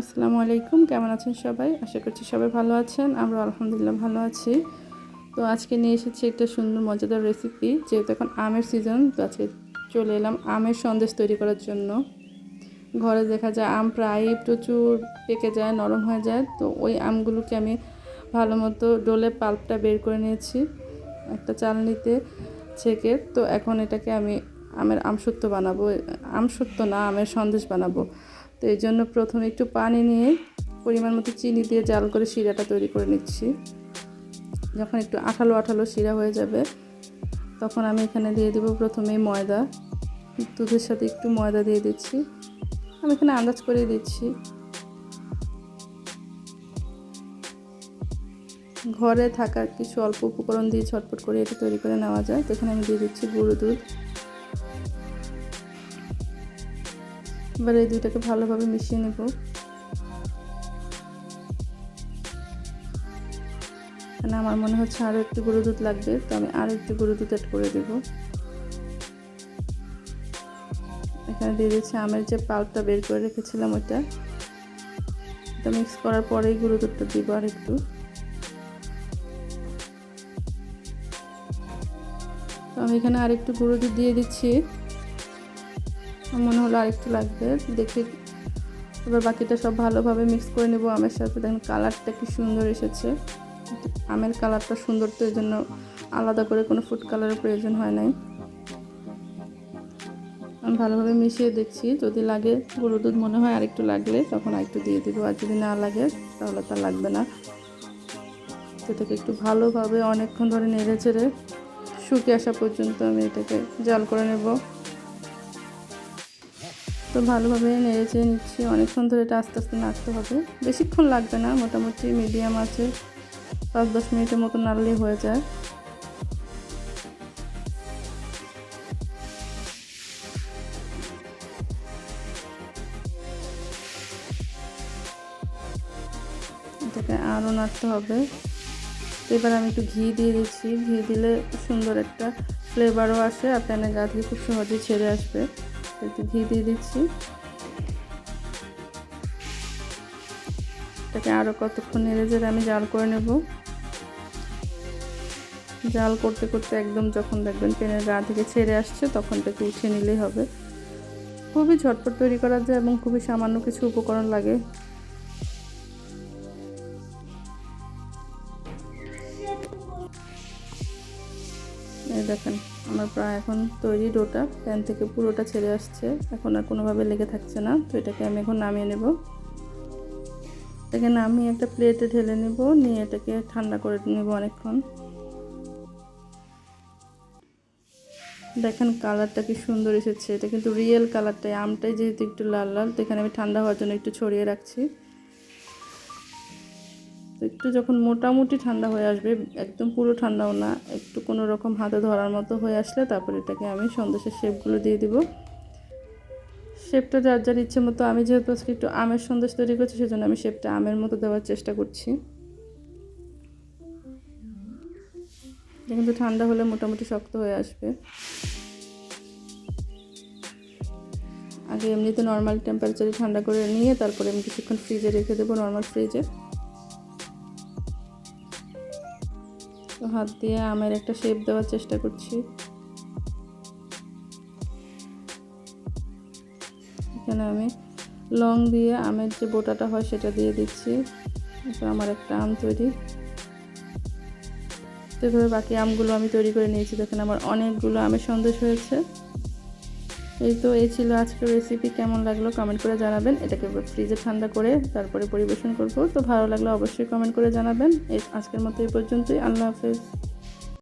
আসসালামু আলাইকুম, কেমন আছেন সবাই? আশা করছি সবাই ভালো আছেন। আমরা আলহামদুলিল্লাহ ভালো আছি। তো আজকে নিয়ে এসেছি একটা সুন্দর, মজাদার রেসিপি যেহেতু এখন আমের সিজন তো আজকে চলে এলাম আমের সন্দেশ তৈরি করার জন্য। ঘরে দেখা যায় আম প্রায় প্রচুর পেকে যায়, নরম হয়ে যায়। তো ওই আমগুলোকে আমি ভালো মতো ডোলে পাল্পটা বের করে নিয়েছি, একটা চালনিতে ছেঁকে। তো এখন এটাকে আমি আমের আমসত্ব বানাবো আমসত্ব না, আমের সন্দেশ বানাবো। তো এই জন্য প্রথমে একটু পানি নিয়ে পরিমাণ মতো চিনি দিয়ে জাল করে শিরাটা তৈরি করে নিচ্ছি। যখন একটু আঠালো আঠালো শিরা হয়ে যাবে, তখন আমি এখানে দিয়ে দেবো প্রথমেই ময়দা। দুধের সাথে একটু ময়দা দিয়ে দিচ্ছি। আমি এখানে আন্দাজ করে দিচ্ছি। ঘরে থাকা কিছু অল্প উপকরণ দিয়ে ছটপট করে এটা তৈরি করে নেওয়া যায়। তো এখানে আমি দিয়ে দিচ্ছি গুঁড়ো দুধ। এবার এই দুইটাকে ভালোভাবে মিশিয়ে নেব। এখানে আমার মনে হচ্ছে আরও একটু গুঁড়ো দুধ লাগবে, তো আমি আরও একটু গুঁড়ো দুধ অ্যাড করে দেব। এখানে দিয়ে দিচ্ছি আমের যে পাল্পটা বের করে রেখেছিলাম ওইটা। এটা মিক্স করার পরেই গুঁড়ো দুধটা দিব আর একটু। তো আমি এখানে আর একটু গুঁড়ো দুধ দিয়ে দিচ্ছি। মনে হলো আরেকটু লাগবে। দেখি এবার বাকিটা সব ভালোভাবে মিক্স করে নেব। আমের সাথে দেখেন কালারটা কি সুন্দর এসেছে। আমের কালারটা সুন্দর তো এই জন্য আলাদা করে কোনো ফুড কালারের প্রয়োজন হয় নাই। আমি ভালোভাবে মিশিয়ে দেখছি। যদি লাগে গরু দুধ মনে হয় আরেকটু লাগলে, তখন আরেকটু দিয়ে দেবো। আর যদি না লাগে, তাহলে তা লাগবে না। এটাকে একটু ভালোভাবে অনেকক্ষণ ধরে নেড়ে চেড়ে শুকিয়ে আসা পর্যন্ত আমি এটাকে জাল করে নেব। তো ভালোভাবে নেড়ে নিচ্ছি। অনেকক্ষণ ধরে এটা আস্তে আস্তে নাড়তে হবে। বেশিক্ষণ লাগবে না, মোটামুটি মিডিয়াম আছে। পাঁচ, দশ মিনিটের মতো নাড়লেই হয়ে যায়। এটাকে আরও নাড়তে হবে। এবার আমি একটু ঘি দিয়ে দিচ্ছি। ঘি দিলে সুন্দর একটা ফ্লেভারও আসে, আর প্যানের গা থেকে খুব সহজে ছেড়ে আসবে। একটু ঘি দিয়ে দিচ্ছি। এটাকে আরও কতক্ষণ নেড়ে যেড়ে আমি জাল করে নেব। জাল করতে করতে একদম যখন দেখবেন পেনের গা থেকে ছেড়ে আসছে, তখন এটাকে উঠিয়ে নিলেই হবে। খুবই ঝটপট তৈরি করা যায় এবং খুবই সামান্য কিছু উপকরণ লাগে। এই দেখেন, আমার প্রায় এখন তৈরি ডোটা, প্যান থেকে পুরোটা ছেড়ে আসছে। এখন আর কোনোভাবে লেগে থাকছে না, তো এটাকে আমি এখন নামিয়ে নেব। এটাকে নামিয়ে একটা প্লেটে ঢেলে নেব, নিয়ে এটাকে ঠান্ডা করে নেব অনেকক্ষণ। দেখেন কালারটা কি সুন্দর এসেছে। এটা কিন্তু রিয়েল কালারটাই, আমটাই যেহেতু একটু লাল লাল, তো এখানে আমি ঠান্ডা হওয়ার জন্য একটু ছড়িয়ে রাখছি। তো একটু যখন মোটামুটি ঠান্ডা হয়ে আসবে, একদম পুরো ঠান্ডাও না, একটু কোনো রকম হাতে ধরার মতো হয়ে আসলে তারপরে এটাকে আমি সন্দেশের শেপগুলো দিয়ে দিব। শেপটা যার যার ইচ্ছে মতো, আমি যেহেতু আজকে একটু আমের সন্দেশ তৈরি করছি, সেজন্য আমি শেপটা আমের মতো দেওয়ার চেষ্টা করছি। কিন্তু ঠান্ডা হলে মোটামুটি শক্ত হয়ে আসবে। আগে এমনিতে নর্মাল টেম্পারেচারে ঠান্ডা করে নিয়ে তারপরে আমি কিছুক্ষণ ফ্রিজে রেখে দেবো নর্মাল ফ্রিজে তো হাত দিয়ে আমের একটা শেপ দেওয়ার চেষ্টা করছি। এখানে আমি লং দিয়ে আমের যে বোটাটা হয় সেটা দিয়ে দিচ্ছি। এটা আমার একটা আম তৈরি। তো এভাবে বাকি আমগুলো আমি তৈরি করে নিয়েছি। দেখেন আমার অনেকগুলো আমের সন্দেশ হয়েছে। এই তো, এই ছিল আজকের রেসিপি কেমন লাগল কমেন্ট করে জানাবেন। এটাকে ফ্রিজে ঠান্ডা করে তারপরে পরিবেশন করব। তো ভালো লাগলে অবশ্যই কমেন্ট করে জানাবেন। এই আজকের মতো এই পর্যন্তই। আল্লাহ হাফেজ।